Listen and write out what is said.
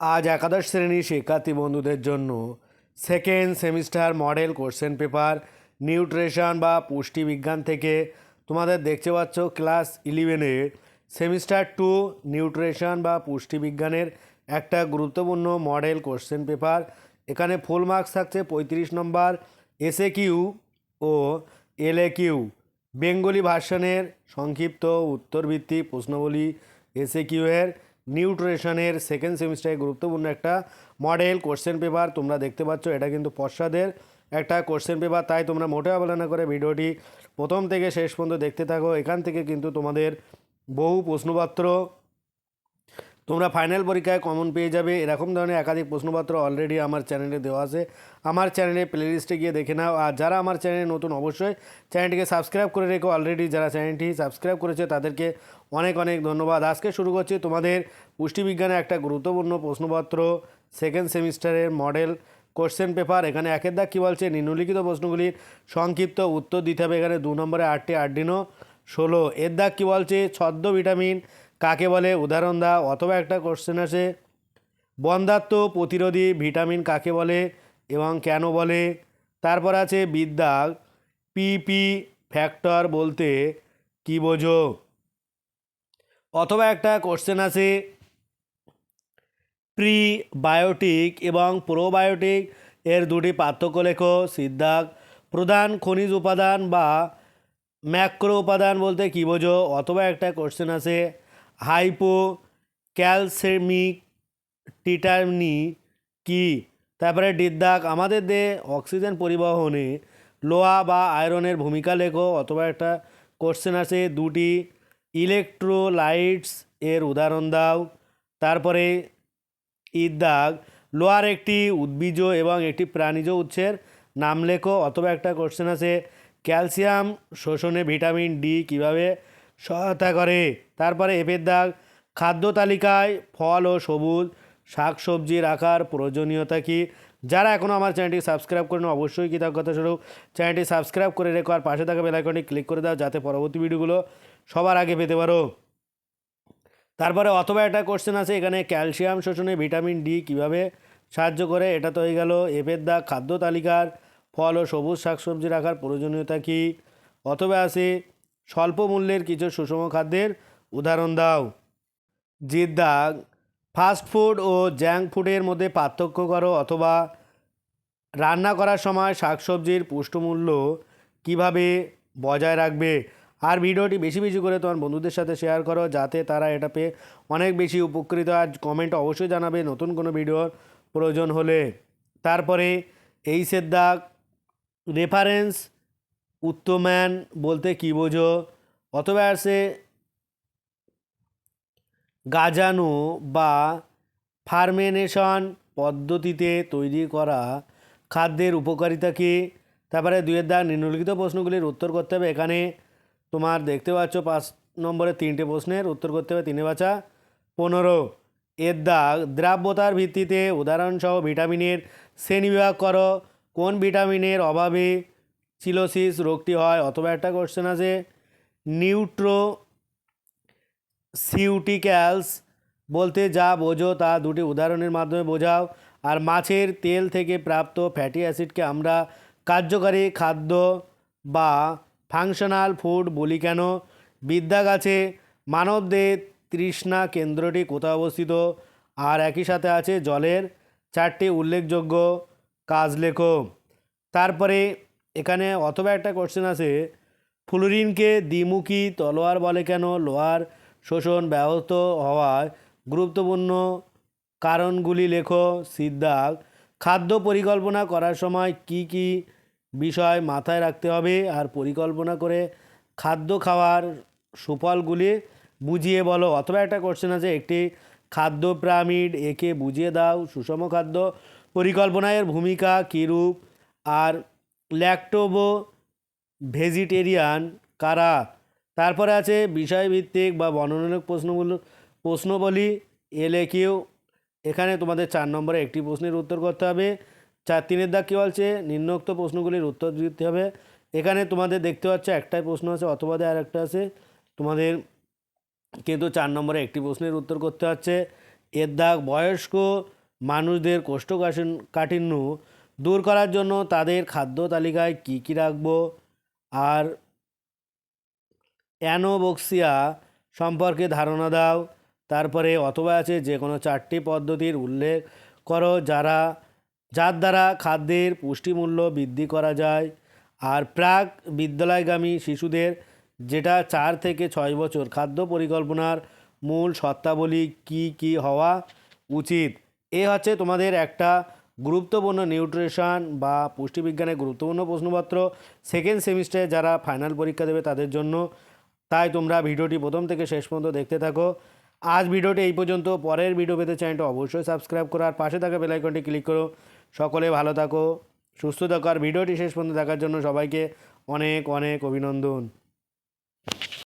আজ একাদশ শ্রেণির শিক্ষার্থী বন্ধুদের জন্য second semester model question paper nutrition বা পুষ্টিবিজ্ঞান থেকে তোমাদের দেখতে পাচ্ছ ক্লাস ইলেভেনের সেমিস্টার টু নিউট্রিশন বা পুষ্টিবিজ্ঞানের একটা গুরুত্বপূর্ণ মডেল কোশ্চেন পেপার এখানে ফুল মার্কস থাকছে পঁয়ত্রিশ নম্বর এসএ কিউ ও এলএ কিউ বেঙ্গলি ভার্সনের সংক্ষিপ্ত উত্তরভিত্তিক প্রশ্নবলী এসএ কিউ এর। নিউট্রিশনের সেকেন্ড সেমিস্টারে গুরুত্বপূর্ণ একটা মডেল কোশ্চেন পেপার তোমরা দেখতে পাচ্ছ, এটা কিন্তু পশ্চাদের একটা কোশ্চেন পেপার তাই তোমরা মোটে আবলনা করে ভিডিওটি প্রথম থেকে শেষ পর্যন্ত দেখতে থাকো। এখান থেকে কিন্তু তোমাদের বহু প্রশ্নপত্র তোমরা ফাইনাল পরীক্ষায় কমন পেয়ে যাবে। এরকম ধরনের একাধিক প্রশ্নপত্র অলরেডি আমার চ্যানেলে দেওয়া আছে। আমার চ্যানেলে প্লেলিস্টে গিয়ে দেখে নাও। আর যারা আমার চ্যানেলে নতুন, অবশ্যই চ্যানেলটিকে সাবস্ক্রাইব করে রেখো। অলরেডি যারা চ্যানেলটি সাবস্ক্রাইব করেছে, তাদেরকে অনেক অনেক ধন্যবাদ। আজকে শুরু করছি তোমাদের পুষ্টিবিজ্ঞানে একটা গুরুত্বপূর্ণ প্রশ্নপত্র সেকেন্ড সেমিস্টারের মডেল কোশ্চেন পেপার এখানে একের দাগ কী বলছে? নিম্নলিখিত প্রশ্নগুলির সংক্ষিপ্ত উত্তর দিতে হবে। এখানে দু নম্বরে আটটি আটডিনো ষোলো। এর দাগ কী বলছে? ছদ্ম ভিটামিন কাকে বলে? উদাহরণ দাও। অথবা একটা কোশ্চেন আছে বন্ধাত্ম প্রতিরোধী ভিটামিন কাকে বলে এবং কেন বলে? তারপর আছে বিদ্যা পিপি ফ্যাক্টর বলতে কি বোঝো? অথবা একটা কোশ্চেন আছে প্রিবায়োটিক এবং প্রোবায়োটিক এর দুটি পার্থক্য লেখো। সিদ্ধাক, প্রধান খনিজ উপাদান বা ম্যাক্রো উপাদান বলতে কী বোঝো? অথবা একটা কোশ্চেন আছে হাইপো ক্যালসেমিক টিটারনি কি? তারপরে ডিদ্দাক আমাদের দেহে অক্সিজেন পরিবহনে লোহা বা আয়রনের ভূমিকা লেখো, অথবা একটা কোশ্চেন আছে, দুটি ইলেকট্রোলাইটস এর উদাহরণ দাও। তারপরে ইদ্দাগ লোহার একটি উদ্ভিজ এবং একটি প্রাণীজ উৎসের নাম লেখো, অথবা একটা কোশ্চেন আছে, ক্যালসিয়াম শোষণে ভিটামিন ডি কীভাবে সহায়তা করে। তারপরে এপের দাগ, খাদ্য তালিকায় ফল ও সবুজ, শাক সবজি রাখার প্রয়োজনীয়তা কি? যারা এখনও আমার চ্যানেলটি সাবস্ক্রাইব করেন অবশ্যই কৃতজ্ঞতা স্বরূপ চ্যানেলটি সাবস্ক্রাইব করে রেখো আর পাশে থাকা বেলাইকনটি ক্লিক করে দাও যাতে পরবর্তী ভিডিওগুলো সবার আগে পেতে পারো। তারপরে অথবা একটা কোশ্চেন আছে, এখানে ক্যালসিয়াম শোষণে ভিটামিন ডি কীভাবে সাহায্য করে? এটা তো হয়ে গেল, এপের দাগ, খাদ্য তালিকার ফল ও সবুজ শাকসবজি রাখার প্রয়োজনীয়তা কী? অথবা আছে স্বল্প মূল্যের কিছু সুষম খাদ্যের উদাহরণ দাও। জির দাগ ফাস্ট ফুড ও জ্যাঙ্ক ফুডের মধ্যে পার্থক্য করো অথবা রান্না করার সময় শাকসবজির পুষ্টমূল্য কীভাবে বজায় রাখবে? আর ভিডিওটি বেশি বেশি করে তোমার বন্ধুদের সাথে শেয়ার করো যাতে তারা এটা পেয়ে অনেক বেশি উপকৃত। আর কমেন্ট অবশ্যই জানাবে নতুন কোনো ভিডিওর প্রয়োজন হলে। তারপরে এই দাগ রেফারেন্স উত্তম্যান বলতে কী বোঝো? অথবা আছে গাজানো বা ফার্মেনেশন পদ্ধতিতে তৈরি করা খাদ্যের উপকারিতা কী? তারপরে দুয়ের দাগ নিম্নলিখিত প্রশ্নগুলির উত্তর করতে হবে। এখানে তোমার দেখতে পাচ্ছ পাঁচ নম্বরে তিনটে প্রশ্নের উত্তর করতে হবে, তিনে বাছা। পনেরো, এর দাগ দ্রাব্যতার ভিত্তিতে উদাহরণসহ ভিটামিনের শ্রেণীবিভাগ করো। কোন ভিটামিনের অভাবে সিলোসিস রোগটি হয় অথবা একটা কোশ্চেন আছে নিউট্রো সিউটিক্যালস বলতে যা বোঝো তা দুটি উদাহরণের মাধ্যমে বোঝাও। আর মাছের তেল থেকে প্রাপ্ত ফ্যাটি অ্যাসিডকে আমরা কার্যকারী খাদ্য বা ফাংশনাল ফুড বলি কেন? বিদ্যা গাছে মানবদের তৃষ্ণা কেন্দ্রটি কোথায় অবস্থিত? আর একই সাথে আছে জলের চারটি উল্লেখযোগ্য কাজ লেখো। তারপরে এখানে অথবা একটা কোশ্চেন আছে, ফ্লুরিনকে দ্বিমুখী তলোয়ার বলে কেন? লোহার শোষণ ব্যাহত হওয়ার গুরুত্বপূর্ণ কারণগুলি লেখো। সিদ্ধাক, খাদ্য পরিকল্পনা করার সময় কি কি বিষয় মাথায় রাখতে হবে আর পরিকল্পনা করে খাদ্য খাওয়ার সুফলগুলি বুঝিয়ে বলো। অথবা একটা কোশ্চেন আছে, একটি খাদ্য পিরামিড একে বুঝিয়ে দাও। সুষম খাদ্য পরিকল্পনার ভূমিকা কীরূপ আর ল্যাকটোবো ভেজিটেরিয়ান কারা? তারপরে আছে বিষয়ভিত্তিক বা বর্ণনামূলক প্রশ্নগুলো প্রশ্ন বলি এলে কিউ। এখানে তোমাদের চার নম্বরে একটি প্রশ্নের উত্তর করতে হবে। চার তিনের দাগ কী বলছে? নিম্নোক্ত প্রশ্নগুলির উত্তর দিতে হবে। এখানে তোমাদের দেখতে পাচ্ছ একটাই প্রশ্ন আছে, অথবা আর একটা আছে। তোমাদের কিন্তু চার নম্বরে একটি প্রশ্নের উত্তর করতে হচ্ছে। এর দাগ বয়স্ক মানুষদের কোষ্ঠকাঠিন্য কাঠিন্য দূর করার জন্য তাদের খাদ্য তালিকায় কী কী রাখব? আর অ্যানোবক্সিয়া সম্পর্কে ধারণা দাও। তারপরে অথবা আছে যে কোনো চারটি পদ্ধতির উল্লেখ করো যারা, যার দ্বারা খাদ্যের পুষ্টিমূল্য বৃদ্ধি করা যায়। আর প্রাক বিদ্যালয়গামী শিশুদের, যেটা চার থেকে ছয় বছর খাদ্য পরিকল্পনার মূল সত্তাবলী কি কি হওয়া উচিত? এ হচ্ছে তোমাদের একটা গুরুত্বপূর্ণ নিউট্রিশন বা পুষ্টিবিজ্ঞানের গুরুত্বপূর্ণ প্রশ্নপত্র সেকেন্ড সেমিস্টারে যারা ফাইনাল পরীক্ষা দেবে তাদের জন্য। তাই তোমরা ভিডিওটি প্রথম থেকে শেষ পর্যন্ত দেখতে থাকো। আজ ভিডিওটি এই পর্যন্ত। পরের ভিডিও পেতে চ্যানেলটা অবশ্যই সাবস্ক্রাইব করো আর পাশে থাকা বেলাইকনটি ক্লিক করো। সকলে ভালো থাকো, সুস্থ থাকো আর ভিডিওটি শেষ পর্যন্ত দেখার জন্য সবাইকে অনেক অনেক অভিনন্দন।